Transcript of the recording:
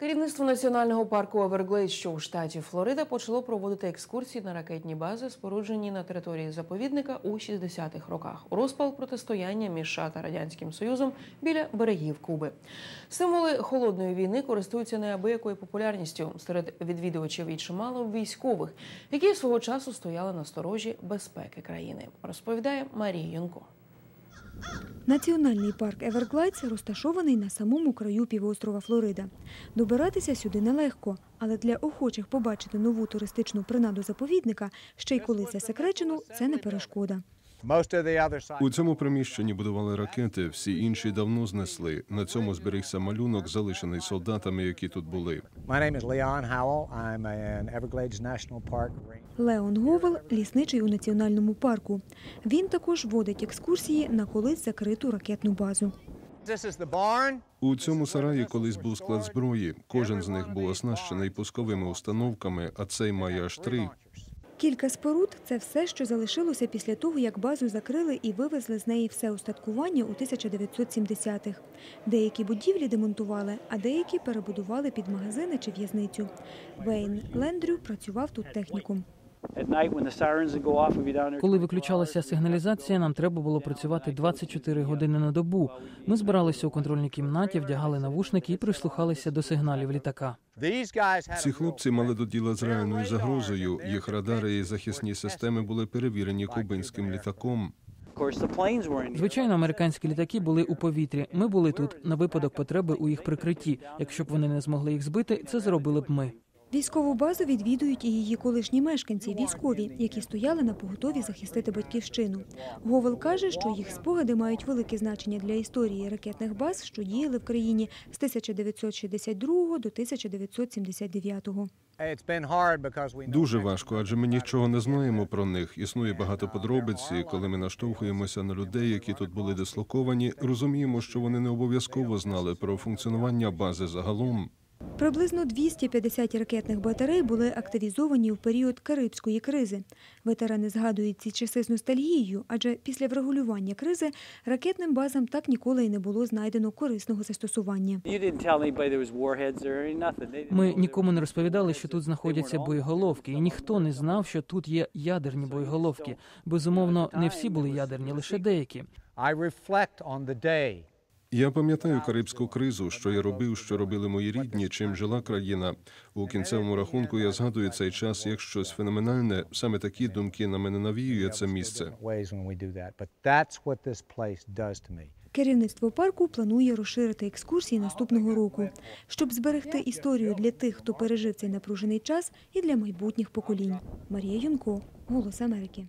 Керівництво національного парку Еверглейд, що у штаті Флорида, почало проводити екскурсії на ракетні бази, споруджені на території заповідника у 60-х роках. Розпал протистояння між США та радянським союзом біля берегів Куби. Символи холодної війни користуються неабиякою популярністю серед відвідувачів і чимало військових, які свого часу стояли на сторожі безпеки країни. Розповідає Марія Юнко. Національний парк Еверглайдс розташований на самому краю півострова Флорида. Добиратися сюди нелегко, але для охочих побачити нову туристичну принаду заповідника, ще й коли засекречену, це не перешкода. У цьому приміщенні будували ракети, всі інші давно знесли. На цьому зберігся малюнок, залишений солдатами, які тут були. Леон Говел – лісничий у національному парку. Він також водить екскурсії на колись закриту ракетну базу. У цьому сараї колись був склад зброї. Кожен з них був оснащений пусковими установками, а цей має аж три. Кілька споруд – це все, що залишилося після того, як базу закрили і вивезли з неї все устаткування у 1970-х. Деякі будівлі демонтували, а деякі перебудували під магазини чи в'язницю. Вейн Лендрю працював тут техніком. At night when the sirens would go off, we'd be down there. Коли виключалася сигналізація, нам треба було працювати 24 години на добу. Ми збиралися у контрольній кімнаті, вдягали навушники і прислухалися до сигналів літака. Ці хлопці мали до діла з реальною загрозою. Їх радари і захисні системи були перевірені кубинським літаком. Звичайно, американські літаки були у повітрі. Ми були тут на випадок потреби у їх прикритті. Якщо б вони не змогли їх збити, це зробили б ми. Військову базу відвідують і її колишні мешканці, військові, які стояли на поготові захистити батьківщину. Говел каже, що їх спогади мають велике значення для історії ракетних баз, що діяли в країні з 1962 до 1979. It's been hard because we know Дуже важко, адже ми нічого не знаємо про них. Існує багато подробиць, і коли ми наштовхуємося на людей, які тут були дислоковані, розуміємо, що вони не обов'язково знали про функціонування бази загалом. Приблизно 250 ракетних батарей були активізовані в період Карибської кризи. Ветерани згадують ці часи з ностальгією, адже після врегулювання кризи ракетним базам так ніколи й не було знайдено корисного застосування. Ми нікому не розповідали, що тут знаходяться боєголовки, і ніхто не знав, що тут є ядерні боєголовки. Безумовно, не всі були ядерні, лише деякі. I reflect on the day Я пам'ятаю карибську кризу, що я робив, що робили мої рідні, чим жила країна. У кінцевому рахунку я згадую цей час як щось феноменальне. Саме такі думки на мене навіює це місце. Керівництво парку планує розширити екскурсії наступного року, щоб зберегти історію для тих, хто пережив цей напружений час, і для майбутніх поколінь. Марія Юнко, Голос Америки.